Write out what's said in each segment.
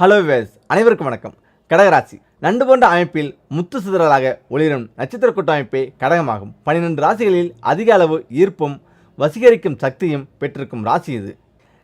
Hello ways அனைவருக்கும் வணக்கம். கடகராசி. நண்டு போன்ற அமைப்பில் முத்து சிதறலாக ஒளிரும் நட்சத்திர கூட்டமைப்பே கடகமாகும். பன்னிரெண்டு ராசிகளில் அதிக அளவு ஈர்ப்பும் வசீகரிக்கும் சக்தியும் பெற்றிருக்கும் ராசி இது.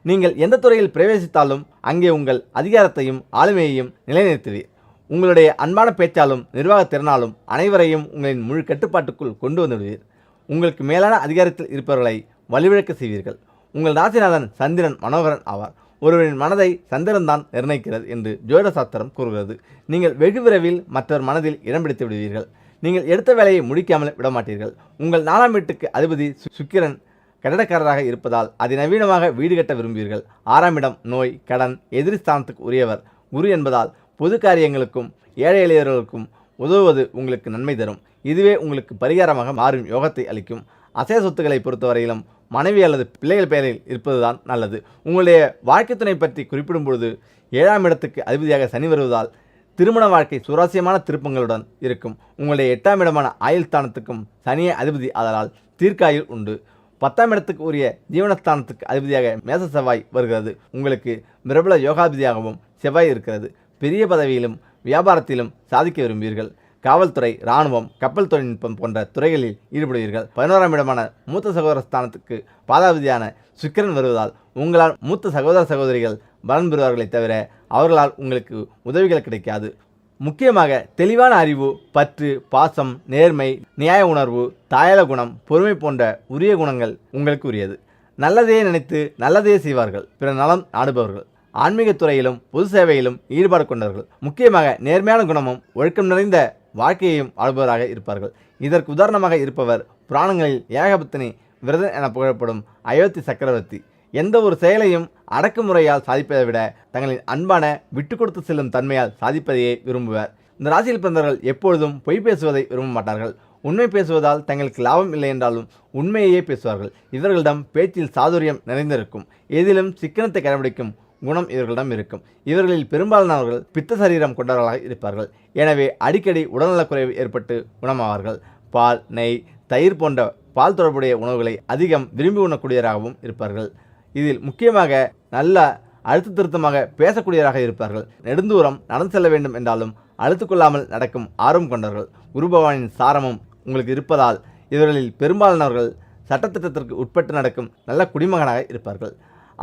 நீங்கள் எந்த துறையில் பிரவேசித்தாலும் அங்கே உங்கள் அதிகாரத்தையும் ஆளுமையையும் நிலைநிறுத்துவீர். உங்களுடைய அன்பான பேச்சாலும் நிர்வாகத் திறனாலும் அனைவரையும் உங்களின் முழு கட்டுப்பாட்டுக்குள் கொண்டு வந்துவிடுவீர். உங்களுக்கு மேலான அதிகாரத்தில் இருப்பவர்களை வலுவிழக்க செய்வீர்கள். உங்கள் ராசிநாதன் சந்திரன் மனோகரன் ஆவார். ஒருவரின் மனதை சந்திரன்தான் நிர்ணயிக்கிறது என்று ஜோதிட சாஸ்திரம் கூறுகிறது. நீங்கள் வெகு விரைவில் மற்றவர் மனதில் இடம் பிடித்து விடுவீர்கள். நீங்கள் எடுத்த வேலையை முடிக்காமல் விடமாட்டீர்கள். உங்கள் நாலாம் வீட்டுக்கு அதிபதி சு- சுக்கிரன் கட்டடக்காரராக இருப்பதால் அதிநவீனமாக வீடு கட்ட விரும்புவீர்கள். ஆறாம் இடம் நோய் கடன் எதிரி ஸ்தானத்துக்கு உரியவர் குரு என்பதால் பொது காரியங்களுக்கும் ஏழை எளியவர்களுக்கும் உதவுவது உங்களுக்கு நன்மை தரும். இதுவே உங்களுக்கு பரிகாரமாக மாறும் யோகத்தை அளிக்கும். அசைய சொத்துக்களை பொறுத்தவரையிலும் மனைவி அல்லது பிள்ளைகள் பெயரில் இருப்பதுதான் நல்லது. உங்களுடைய வாழ்க்கை துணை பற்றி குறிப்பிடும் பொழுது ஏழாம் இடத்துக்கு அதிபதியாக சனி வருவதால் திருமண வாழ்க்கை சுவாரஸ்யமான திருப்பங்களுடன் இருக்கும். உங்களுடைய எட்டாம் இடமான ஆயுள் ஸ்தானத்துக்கும் சனியே அதிபதி ஆதலால் தீர்க்காயுள் உண்டு. பத்தாம் இடத்துக்கு உரிய ஜீவனஸ்தானத்துக்கு அதிபதியாக மேச செவ்வாய் வருகிறது. உங்களுக்கு பிரபல யோகாதிபதியாகவும் செவ்வாய் இருக்கிறது. பெரிய பதவியிலும் வியாபாரத்திலும் சாதிக்க விரும்புவீர்கள். காவல்துறை இராணுவம் கப்பல் தொழில்நுட்பம் போன்ற துறைகளில் ஈடுபடுவீர்கள். பதினோராம் இடமான மூத்த சகோதர ஸ்தானத்துக்கு பாதாபதியான சுக்கிரன் வருவதால் உங்களால் மூத்த சகோதர சகோதரிகள் பலன் பெறுவார்களே தவிர அவர்களால் உங்களுக்கு உதவிகள் கிடைக்காது. முக்கியமாக தெளிவான அறிவு பற்று பாசம் நேர்மை நியாய உணர்வு தாயல குணம் பொறுமை போன்ற உரிய குணங்கள் உங்களுக்கு உரியது. நல்லதையே நினைத்து நல்லதையே செய்வார்கள். பிற நலம் நாடுபவர்கள். ஆன்மீகத் துறையிலும் பொது சேவையிலும் ஈடுபாடு கொண்டவர்கள். முக்கியமாக நேர்மையான குணமும் ஒழுக்கம் நிறைந்த வாழ்க்கையையும் வாழ்பவராக இருப்பார்கள். இதற்கு உதாரணமாக இருப்பவர் புராணங்களில் ஏகபத்தினி விரதன் என புகழப்படும் அயோத்தி சக்கரவர்த்தி. எந்த ஒரு செயலையும் அடக்குமுறையால் சாதிப்பதை விட தங்களின் அன்பான விட்டு கொடுத்து செல்லும் தன்மையால் சாதிப்பதையே விரும்புவர். இந்த ராசியில் பிறந்தவர்கள் எப்பொழுதும் பொய் பேசுவதை விரும்ப மாட்டார்கள். உண்மை பேசுவதால் தங்களுக்கு லாபம் இல்லை என்றாலும் உண்மையையே பேசுவார்கள். இவர்களிடம் பேச்சில் சாதுரியம் நிறைந்திருக்கும். எதிலும் சிக்கனத்தை கடைபிடிக்கும் குணம் இவர்களிடம் இருக்கும். இவர்களில் பெரும்பாலானவர்கள் பித்த சரீரம் கொண்டவர்களாக இருப்பார்கள். எனவே அடிக்கடி உடல்நலக்குறைவு ஏற்பட்டு குணமாவார்கள். பால் நெய் தயிர் போன்ற பால் தொடர்புடைய உணவுகளை அதிகம் விரும்பி உண்ணக்கூடியவராகவும் இருப்பார்கள். இதில் முக்கியமாக நல்ல அழுத்த திருத்தமாக பேசக்கூடியவராக இருப்பார்கள். நெடுந்தூரம் நடந்து செல்ல வேண்டும் என்றாலும் அழுத்துக்கொள்ளாமல் நடக்கும் ஆர்வம் கொண்டவர்கள். குருபவானின் சாரமும் உங்களுக்கு இருப்பதால் இவர்களில் பெரும்பாலானவர்கள் சட்டத்திட்டத்திற்கு உட்பட்டு நடக்கும் நல்ல குடிமகனாக இருப்பார்கள்.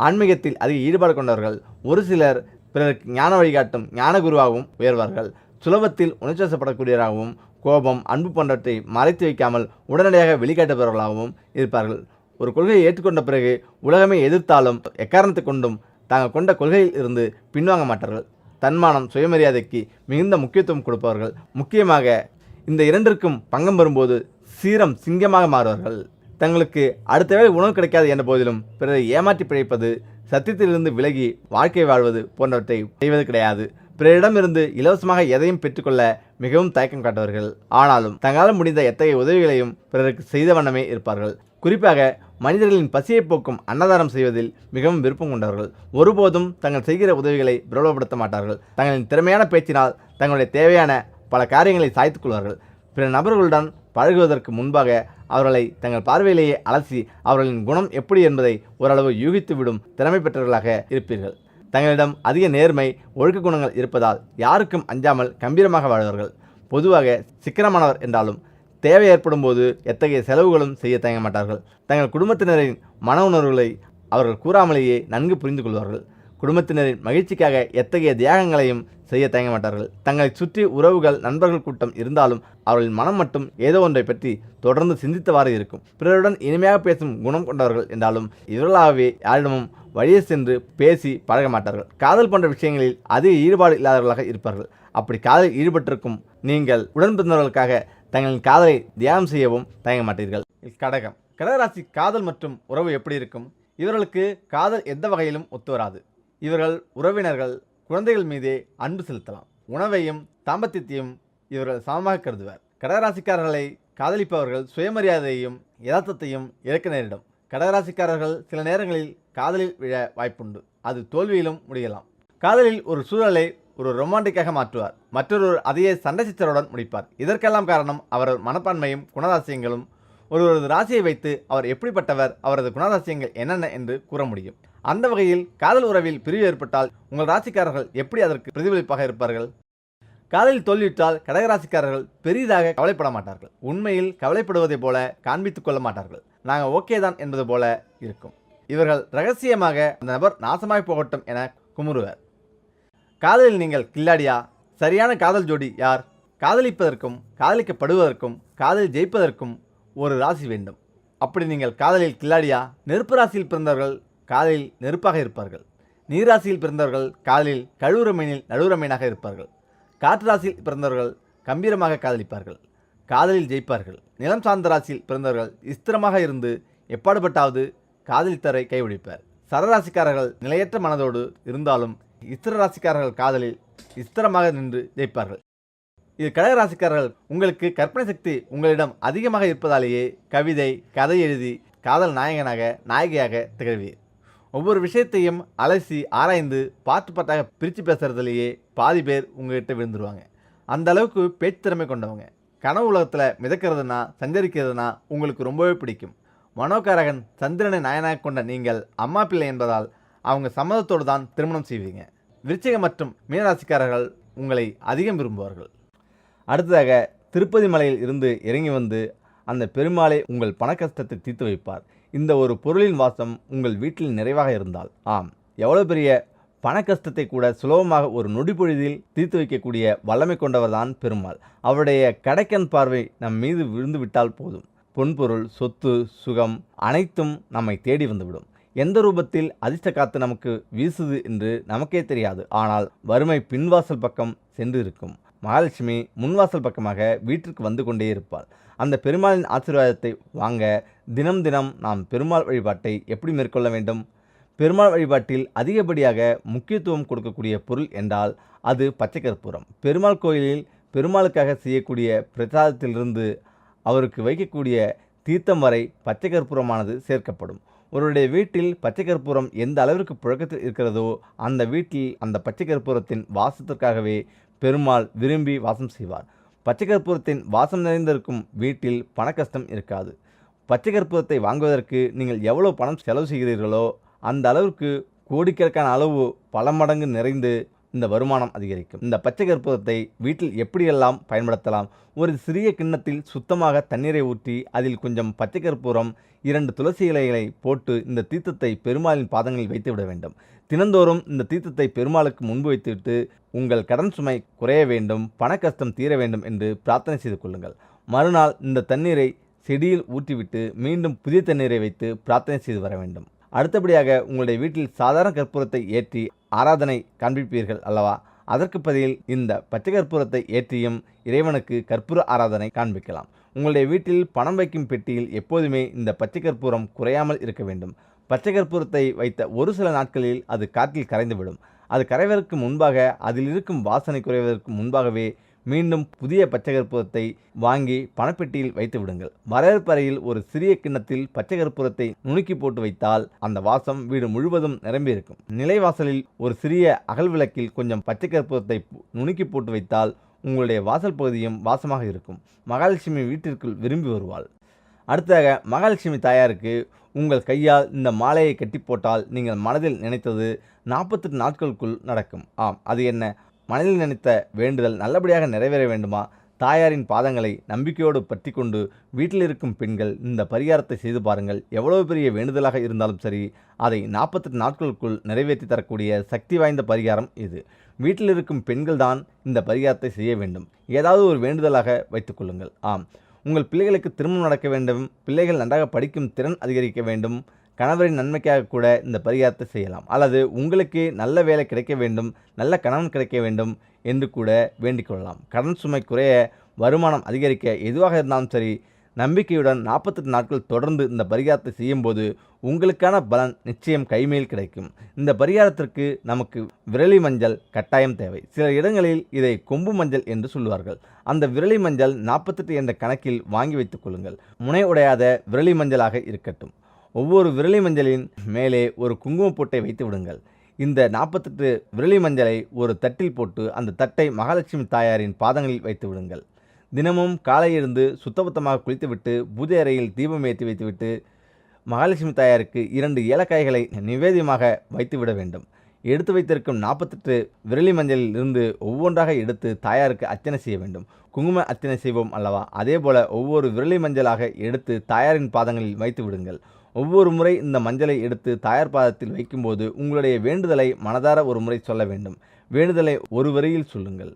ஆன்மீகத்தில் அதிக ஈடுபாடு கொண்டவர்கள் ஒரு சிலர் பிறருக்கு ஞான வழிகாட்டும் ஞான குருவாகவும் உயர்வார்கள். சுலபத்தில் உணர்ச்சப்படக்கூடியவராகவும் கோபம் அன்பு போன்றவற்றை மறைத்து வைக்காமல் உடனடியாக வெளிக்காட்டுபவர்களாகவும் இருப்பார்கள். ஒரு கொள்கையை ஏற்றுக்கொண்ட பிறகு உலகமே எதிர்த்தாலும் எக்காரணத்தை கொண்டும் தாங்கள் கொண்ட கொள்கையில் இருந்து பின்வாங்க மாட்டார்கள். தன்மானம் சுயமரியாதைக்கு மிகுந்த முக்கியத்துவம் கொடுப்பவர்கள். முக்கியமாக இந்த இரண்டிற்கும் பங்கம் வரும்போது சீரம் சிங்கமாக மாறுவார்கள். தங்களுக்கு அடுத்த வேளை உணவு கிடைக்காது என்ற போதிலும் பிறரை ஏமாற்றி பிழைப்பது சத்தியத்திலிருந்து விலகி வாழ்க்கை வாழ்வது போன்றவற்றை செய்வது கிடையாது. பிறரிடமிருந்து இலவசமாக எதையும் பெற்றுக்கொள்ள மிகவும் தயக்கம் காட்டுவார்கள். ஆனாலும் தங்களால் முடிந்த எத்தகைய உதவிகளையும் பிறருக்கு செய்த வண்ணமே இருப்பார்கள். குறிப்பாக மனிதர்களின் பசியை போக்கும் அன்னதானம் செய்வதில் மிகவும் விருப்பம் கொண்டவர்கள். ஒருபோதும் தங்கள் செய்கிற உதவிகளை பிரபலப்படுத்த மாட்டார்கள். தங்களின் திறமையான பேச்சினால் தங்களுடைய தேவையான பல காரியங்களை சாய்த்துக் கொள்வார்கள். பிற நபர்களுடன் பழகுவதற்கு முன்பாக அவர்களை தங்கள் பார்வையிலேயே அலசி அவர்களின் குணம் எப்படி என்பதை ஓரளவு யூகித்து விடும் திறமை பெற்றவர்களாக இருப்பீர்கள். தங்களிடம் அதிக நேர்மை ஒழுக்க குணங்கள் இருப்பதால் யாருக்கும் அஞ்சாமல் கம்பீரமாக வாழ்வார்கள். பொதுவாக சிக்கனமானவர் என்றாலும் தேவை ஏற்படும் போது எத்தகைய செலவுகளும் செய்ய தயங்க மாட்டார்கள். தங்கள் குடும்பத்தினரின் மன உணர்வுகளை அவர்கள் கூறாமலேயே நன்கு புரிந்து கொள்வார்கள். குடும்பத்தினரின் மகிழ்ச்சிக்காக எத்தகைய தியாகங்களையும் செய்ய தயங்க மாட்டார்கள். தங்களை சுற்றி உறவுகள் நண்பர்கள் கூட்டம் இருந்தாலும் அவர்களின் மனம் மட்டும் ஏதோ ஒன்றை பற்றி தொடர்ந்து சிந்தித்தவாறு இருக்கும். பிறருடன் இனிமையாக பேசும் குணம் கொண்டவர்கள் என்றாலும் இவர்களாகவே யாரிடமும் வழியே சென்று பேசி பழக மாட்டார்கள். காதல் போன்ற விஷயங்களில் அதிக ஈடுபாடு இல்லாதவர்களாக இருப்பார்கள். அப்படி காதலில் ஈடுபட்டிருக்கும் நீங்கள் உடன் பிறந்தவர்களுக்காக தங்களின் காதலை தியானம் செய்யவும் தயங்க மாட்டீர்கள். கடகம். கடகராசி காதல் மற்றும் உறவு எப்படி இருக்கும்? இவர்களுக்கு காதல் எந்த வகையிலும் ஒத்து வராது. இவர்கள் உறவினர்கள் குழந்தைகள் மீதே அன்பு செலுத்தலாம். உணவையும் தாம்பத்தியத்தையும் இவர்கள் சமமாக கருதுவர். கடகராசிக்காரர்களை காதலிப்பவர்கள் சுயமரியாதையையும் யதார்த்தத்தையும் இழக்க நேரிடும். கடகராசிக்காரர்கள் சில நேரங்களில் காதலில் விழ வாய்ப்புண்டு. அது தோல்வியிலும் முடியலாம். காதலில் ஒரு சூழலை ஒரு ரொமான்டிக்காக மாற்றுவார். மற்றொரு அதையே சண்டை சித்தருடன் முடிப்பார். இதற்கெல்லாம் காரணம் அவரது மனப்பான்மையும் குணராசியங்களும் ஒருவரது ராசியை வைத்து அவர் எப்படிப்பட்டவர் அவரது குணராசியங்கள் என்னென்ன என்று கூற முடியும். அந்த வகையில் காதல் உறவில் பிரிவு ஏற்பட்டால் உங்கள் ராசிக்காரர்கள் எப்படி அதற்கு பிரதிபலிப்பாக இருப்பார்கள்? காதலில் தோல்வியுற்றால் கடகராசிக்காரர்கள் பெரிதாக கவலைப்பட மாட்டார்கள். உண்மையில் கவலைப்படுவதை போல காண்பித்துக் கொள்ள மாட்டார்கள். நாங்கள் ஓகே தான் என்பது போல இருக்கும். இவர்கள் ரகசியமாக அந்த நபர் நாசமாய் போகட்டும் என குமுறுவர். காதலில் நீங்கள் கில்லாடியா சரியான காதல் ஜோடி யார்? காதலிப்பதற்கும் காதலிக்கப்படுவதற்கும் காதலில் ஜெயிப்பதற்கும் ஒரு ராசி வேண்டும். அப்படி நீங்கள் காதலில் கில்லாடியா? நெருப்பு ராசியில் பிறந்தவர்கள் காதலில் நெருப்பாக இருப்பார்கள். நீர் ராசியில் பிறந்தவர்கள் காதலில் கழுவுற மீனில் இருப்பார்கள். காற்று ராசியில் பிறந்தவர்கள் கம்பீரமாக காதலிப்பார்கள். காதலில் ஜெயிப்பார்கள். நிலம் சார்ந்த ராசியில் பிறந்தவர்கள் ஸ்திரமாக இருந்து எப்பாடுபட்டாவது காதலித்தரை கைவிடிப்பார். சரராசிக்காரர்கள் நிலையற்ற மனதோடு இருந்தாலும் இஸ்திர ராசிக்காரர்கள் காதலில் ஸ்திரமாக நின்று ஜெயிப்பார்கள். இது கடகராசிக்காரர்கள் உங்களுக்கு கற்பனை சக்தி உங்களிடம் அதிகமாக இருப்பதாலேயே கவிதை கதை எழுதி காதல் நாயகனாக நாயகியாக திகழ்வீர். ஒவ்வொரு விஷயத்தையும் அலசி ஆராய்ந்து பார்த்து பார்த்தாக பிரித்து பேசுகிறதுலேயே பாதி பேர் உங்கள்கிட்ட விழுந்துருவாங்க. அந்த அளவுக்கு பேச்சு திறமை கொண்டவங்க. கனவு உலகத்தில் மிதக்கிறதுனா சஞ்சரிக்கிறதுனா உங்களுக்கு ரொம்பவே பிடிக்கும். மனோகாரகன் சந்திரனை நாயனாக கொண்ட நீங்கள் அம்மா பிள்ளை என்பதால் அவங்க சம்மதத்தோடு தான் திருமணம் செய்வீங்க. விருச்சிகம் மற்றும் மீனராசிக்காரர்கள் உங்களை அதிகம் விரும்புவார்கள். அடுத்ததாக திருப்பதி மலையில் இருந்து இறங்கி வந்து அந்த பெருமாளை உங்கள் பண கஷ்டத்தை தீர்த்து வைப்பார். இந்த ஒரு பொருளின் வாசம் உங்கள் வீட்டில் நிறைவாக இருந்தால். ஆம் எவ்வளோ பெரிய பண கஷ்டத்தை கூட சுலபமாக ஒரு நொடிப்பொழுதில் தீர்த்து வைக்கக்கூடிய வல்லமை கொண்டவர்தான் பெருமாள். அவருடைய கடைக்கன் பார்வை நம் மீது விழுந்து விட்டால் போதும். பொன்பொருள் சொத்து சுகம் அனைத்தும் நம்மை தேடி வந்துவிடும். எந்த ரூபத்தில் அதிர்ஷ்ட காத்து நமக்கு வீசுது என்று நமக்கே தெரியாது. ஆனால் வறுமை பின்வாசல் பக்கம் சென்று இருக்கும் மகாலட்சுமி முன்வாசல் பக்கமாக வீட்டிற்கு வந்து கொண்டே இருப்பாள். அந்த பெருமாளின் ஆசீர்வாதத்தை வாங்க தினம் தினம் நாம் பெருமாள் வழிபாட்டை எப்படி மேற்கொள்ள வேண்டும்? பெருமாள் வழிபாட்டில் அதிகப்படியாக முக்கியத்துவம் கொடுக்கக்கூடிய பொருள் என்றால் அது பச்சை கற்பூரம் பெருமாள் கோயிலில் பெருமாளுக்காக செய்யக்கூடிய பிரசாதத்திலிருந்து அவருக்கு வைக்கக்கூடிய தீர்த்தம் வரை பச்சை கற்பூரமானது சேர்க்கப்படும். ஒருவருடைய வீட்டில் பச்சை கற்பூரம் எந்த அளவிற்கு புழக்கத்தில் இருக்கிறதோ அந்த வீட்டில் அந்த பச்சை கற்பூரத்தின் வாசத்திற்காகவே பெருமாள் விரும்பி வாசம் செய்வார். பச்சை கற்பூரத்தின் வாசம் நிறைந்திருக்கும் வீட்டில் பணக்கஷ்டம் இருக்காது. பச்சை கற்பூரத்தை வாங்குவதற்கு நீங்கள் எவ்வளவு பணம் செலவு செய்கிறீர்களோ அந்த அளவிற்கு கோடிக்கணக்கான அளவு பல மடங்கு நிறைந்து இந்த வருமானம் அதிகரிக்கும். இந்த பச்சை கற்பூரத்தை வீட்டில் எப்படியெல்லாம் பயன்படுத்தலாம்? ஒரு சிறிய கிண்ணத்தில் சுத்தமாக தண்ணீரை ஊற்றி அதில் கொஞ்சம் பச்சை கற்பூரம் இரண்டு துளசி இலைகளை போட்டு இந்த தீர்த்தத்தை பெருமாளின் பாதங்களில் வைத்து விட வேண்டும். தினந்தோறும் இந்த தீர்த்தத்தை பெருமாளுக்கு முன்பு வைத்துவிட்டு உங்கள் கடன் சுமை குறைய வேண்டும் பண கஷ்டம் தீர வேண்டும் என்று பிரார்த்தனை செய்து கொள்ளுங்கள். மறுநாள் இந்த தண்ணீரை செடியில் ஊற்றிவிட்டு மீண்டும் புதிய தண்ணீரை வைத்து பிரார்த்தனை செய்து வர வேண்டும். அடுத்தபடியாக உங்களுடைய வீட்டில் சாதாரண கற்பூரத்தை ஏற்றி ஆராதனை காண்பிப்பீர்கள் அல்லவா? அதற்கு பதில் இந்த பச்சை கற்பூரத்தை ஏற்றியும் இறைவனுக்கு கற்பூர ஆராதனை காண்பிக்கலாம். உங்களுடைய வீட்டில் பணம் வைக்கும் பெட்டியில் எப்போதுமே இந்த பச்சை கற்பூரம் குறையாமல் இருக்க வேண்டும். பச்சை கற்பூரத்தை வைத்த ஒரு சில நாட்களில் அது காற்றில் கரைந்துவிடும். அது கரைவதற்கு முன்பாக அதில் இருக்கும் வாசனை குறைவதற்கு முன்பாகவே மீண்டும் புதிய பச்சை கற்பூரத்தை வாங்கி பணப்பெட்டியில் வைத்து விடுங்கள். வரவேற்பறையில் ஒரு சிறிய கிண்ணத்தில் பச்சை கற்பூரத்தை நுணுக்கி போட்டு வைத்தால் அந்த வாசம் வீடு முழுவதும் நிரம்பியிருக்கும் நிலைவாசலில் ஒரு சிறிய அகல் விளக்கில் கொஞ்சம் பச்சை கற்பூரத்தை நுணுக்கி போட்டு வைத்தால் உங்களுடைய வாசல் பகுதியும் வாசமாக இருக்கும். மகாலட்சுமி வீட்டிற்குள் விரும்பி வருவாள். அடுத்ததாக மகாலட்சுமி தாயாருக்கு உங்கள் கையால் இந்த மாலையை கட்டி போட்டால் நீங்கள் மனதில் நினைத்தது நாற்பத்தெட்டு நாட்களுக்குள் நடக்கும். ஆம் அது என்ன? மனதில் நினைத்த வேண்டுதல் நல்லபடியாக நிறைவேற வேண்டுமா? தாயாரின் பாதங்களை நம்பிக்கையோடு பற்றி கொண்டு வீட்டில் இருக்கும் பெண்கள் இந்த பரிகாரத்தை செய்து பாருங்கள். எவ்வளவு பெரிய வேண்டுதலாக இருந்தாலும் சரி அதை நாற்பத்தெட்டு நாட்களுக்குள் நிறைவேற்றி தரக்கூடிய சக்தி வாய்ந்த பரிகாரம் இது. வீட்டில் இருக்கும் பெண்கள் தான் இந்த பரிகாரத்தை செய்ய வேண்டும். ஏதாவது ஒரு வேண்டுதலாக வைத்துக்கொள்ளுங்கள் ஆம். உங்கள் பிள்ளைகளுக்கு திருமணம் நடக்க வேண்டும். பிள்ளைகள் நன்றாக படிக்கும் திறன் அதிகரிக்க வேண்டும். கணவரின் நன்மைக்காக கூட இந்த பரிகாரத்தை செய்யலாம். அல்லது உங்களுக்கு நல்ல வேலை கிடைக்க வேண்டும் நல்ல கணவன் கிடைக்க வேண்டும் என்று கூட வேண்டிக் கொள்ளலாம். கடன் சுமை குறைய வருமானம் அதிகரிக்க எதுவாக இருந்தாலும் சரி நம்பிக்கையுடன் நாற்பத்தெட்டு நாட்கள் தொடர்ந்து இந்த பரிகாரத்தை செய்யும்போது உங்களுக்கான பலன் நிச்சயம் கைமேல் கிடைக்கும். இந்த பரிகாரத்திற்கு நமக்கு விரலி மஞ்சள் கட்டாயம் தேவை. சில இடங்களில் இதை கொம்பு மஞ்சள் என்று சொல்லுவார்கள். அந்த விரலி மஞ்சள் நாற்பத்தெட்டு என்ற கணக்கில் வாங்கி வைத்துக் கொள்ளுங்கள். முனை உடையாத விரலி மஞ்சளாக இருக்கட்டும். ஒவ்வொரு விரலி மஞ்சளின் மேலே ஒரு குங்குமப் பொட்டை வைத்து விடுங்கள். இந்த நாற்பத்தெட்டு விரலி மஞ்சளை ஒரு தட்டில் போட்டு அந்த தட்டை மகாலட்சுமி தாயாரின் பாதங்களில் வைத்து விடுங்கள். தினமும் காலை எழுந்து சுத்தபத்தமாக குளித்துவிட்டு பூஜை அறையில் தீபம் ஏற்றி வைத்துவிட்டு மகாலட்சுமி தாயாருக்கு இரண்டு ஏலக்காய்களை நிவேதியமாக வைத்துவிட வேண்டும். எடுத்து வைத்திருக்கும் நாற்பத்தெட்டு விரலி மஞ்சளில் இருந்து ஒவ்வொன்றாக எடுத்து தாயாருக்கு அர்ச்சனை செய்ய வேண்டும். குங்கும அர்ச்சனை செய்வோம் அல்லவா? அதேபோல ஒவ்வொரு விரலி மஞ்சளாக எடுத்து தாயாரின் பாதங்களில் வைத்து விடுங்கள். ஒவ்வொரு முறை இந்த மஞ்சளை எடுத்து தாயார் பாதத்தில் வைக்கும்போது உங்களுடைய வேண்டுதலை மனதார ஒரு முறை சொல்ல வேண்டும். வேண்டுதலை ஒரு வரியில் சொல்லுங்கள்.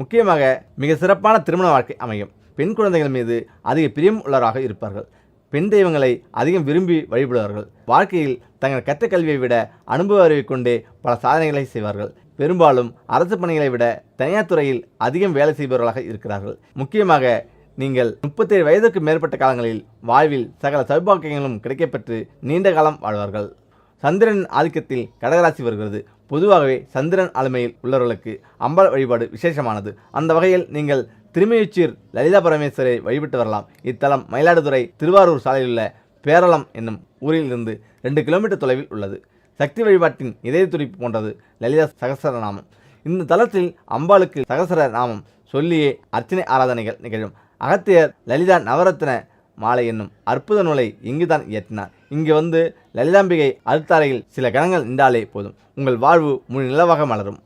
முக்கியமாக மிக சிறப்பான திருமண வாழ்க்கை அமையும். பெண் குழந்தைகள் மீது அதிக பிரியம் உள்ளவராக இருப்பார்கள். பெண் தெய்வங்களை அதிகம் விரும்பி வழிபடுவார்கள். வாழ்க்கையில் தங்கள் கற்ற கல்வியை விட அனுபவ அறிவை கொண்டே பல சாதனைகளை செய்வார்கள். பெரும்பாலும் அரசு பணிகளை விட தனியார் துறையில் அதிகம் வேலை செய்பவர்களாக இருக்கிறார்கள். முக்கியமாக நீங்கள் முப்பத்தேழு வயதுக்கு மேற்பட்ட காலங்களில் வாழ்வில் சகல சௌபாக்கியங்களும் கிடைக்கப்பெற்று நீண்ட காலம் வாழ்வார்கள். சந்திரன் ஆதிக்கத்தில் கடகராசி வருகிறது. பொதுவாகவே சந்திரன் ஆளுமையில் உள்ளவர்களுக்கு அம்பாள் வழிபாடு விசேஷமானது. அந்த வகையில் நீங்கள் திருமையுச்சீர் லலிதா பரமேஸ்வரை வழிபட்டு வரலாம். இத்தலம் மயிலாடுதுறை திருவாரூர் சாலையில் உள்ள பேரளம் என்னும் ஊரில் இருந்து ரெண்டு கிலோமீட்டர் தொலைவில் உள்ளது. சக்தி வழிபாட்டின் இதய துடிப்பு போன்றது லலிதா சகசரநாமம். இந்த தலத்தில் அம்பாளுக்கு சகசர நாமம் சொல்லியே அர்ச்சனை ஆராதனைகள் நிகழும். அகத்தியர் லலிதா நவரத்ன மாலை என்னும் அற்புத நூலை இங்குதான் இயற்றினார். இங்கு வந்து லலிதாம்பிகை அழுத்தாரையில் சில கணங்கள் நின்றாலே போதும். உங்கள் வாழ்வு முழு நிலவாக மலரும்.